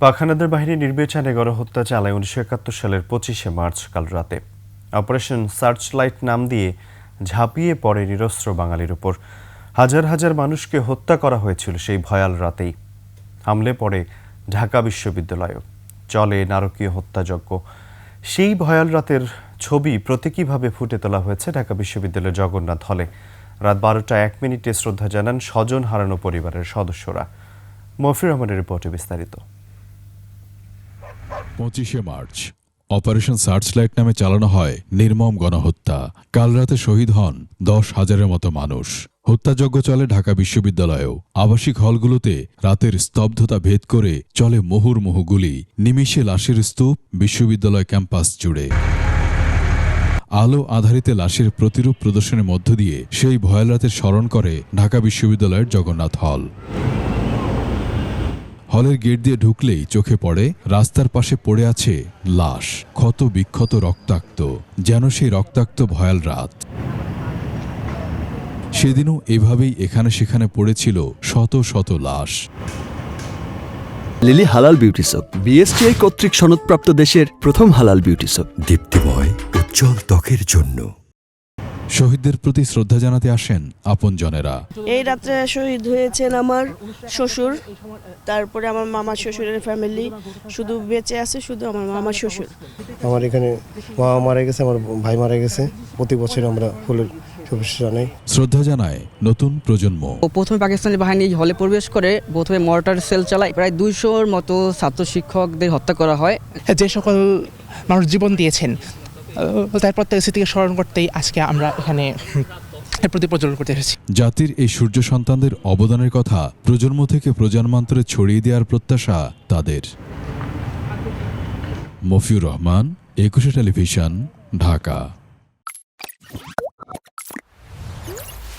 পাখানাদের বাহিনী নির্বিচারে গণহত্যা চালায় উনিশশো একাত্তর সালের পঁচিশে মার্চ, কাল রাতে। অপারেশন সার্চ লাইট নাম দিয়ে ঝাঁপিয়ে পড়ে নিরস্ত্র বাঙালির উপর। হাজার হাজার মানুষকে হত্যা করা হয়েছিল সেই ভয়াল রাতেই। হামলে পড়ে ঢাকা বিশ্ববিদ্যালয়ও। চলে নারকীয় হত্যাযজ্ঞ। সেই ভয়াল রাতের ছবি প্রতীকীভাবে ফুটে তোলা হয়েছে ঢাকা বিশ্ববিদ্যালয়ের জগন্নাথ হলে। রাত বারোটা এক মিনিটে শ্রদ্ধা জানান স্বজন হারানো পরিবারের সদস্যরা। মফির রহমানের রিপোর্টে বিস্তারিত। পঁচিশে মার্চ। অপারেশন সার্চলাইট নামে চালানো হয় নির্মম গণহত্যা। কাল রাতে শহীদ হন দশ হাজারের মতো মানুষ। হত্যাযজ্ঞ চলে ঢাকা বিশ্ববিদ্যালয়েও। আবাসিক হলগুলোতে রাতের স্তব্ধতা ভেদ করে চলে মুহুর্মুহু গুলি। নিমিষে লাশের স্তূপ বিশ্ববিদ্যালয় ক্যাম্পাস জুড়ে। আলো আধারিতে লাশের প্রতিরূপ প্রদর্শনের মধ্য দিয়ে সেই ভয়াল রাতে স্মরণ করে ঢাকা বিশ্ববিদ্যালয়ের জগন্নাথ হল। হলের গেট দিয়ে ঢুকলেই চোখে পড়ে রাস্তার পাশে পড়ে আছে লাশ ক্ষত বিক্ষত রক্তাক্ত যেন সেই রক্তাক্ত ভয়াল রাত। সেদিনও এভাবেই এখানে সেখানে পড়েছিল শত শত লাশ। লিলি হালাল বিউটি সোপ বিএসটিআই কর্তৃক সনদপ্রাপ্ত দেশের প্রথম হালাল বিউটি সোপ। দীপ্তিময় উজ্জ্বল ত্বকের জন্য। শহীদদের প্রতি শ্রদ্ধা জানাতে আসেন আপনজনেরা। এই রাত্রে শহীদ হয়েছেন আমার শ্বশুর তারপরে আমার মামা শ্বশুরের ফ্যামিলি শুধু বেঁচে আছে শুধু আমার মামা শ্বশুর। আমার এখানে মা মারা গেছে আমার ভাই মারা গেছে। প্রতি বছর আমরা ফুলের শ্রদ্ধা জানায় নতুন প্রজন্ম। ও প্রথমে পাকিস্তানি বাহিনী হলে প্রবেশ করে প্রথমে মর্টার সেল চালায়। প্রায় দুইশোর মতো ছাত্র শিক্ষকদের হত্যা করা হয়। যে সকল মানুষ জীবন দিয়েছেন আহ, তার প্রত্যেক স্মৃতিকে স্মরণ করতেই আজকে আমরা এখানে প্রতি প্রজ্বলন করতে এসেছি। জাতির এই সূর্য সন্তানদের অবদানের কথা প্রজন্ম থেকে প্রজন্মান্তরে ছড়িয়ে দেওয়ার প্রত্যাশা তাদের। মফিউর রহমান একুশে টেলিভিশন ঢাকা।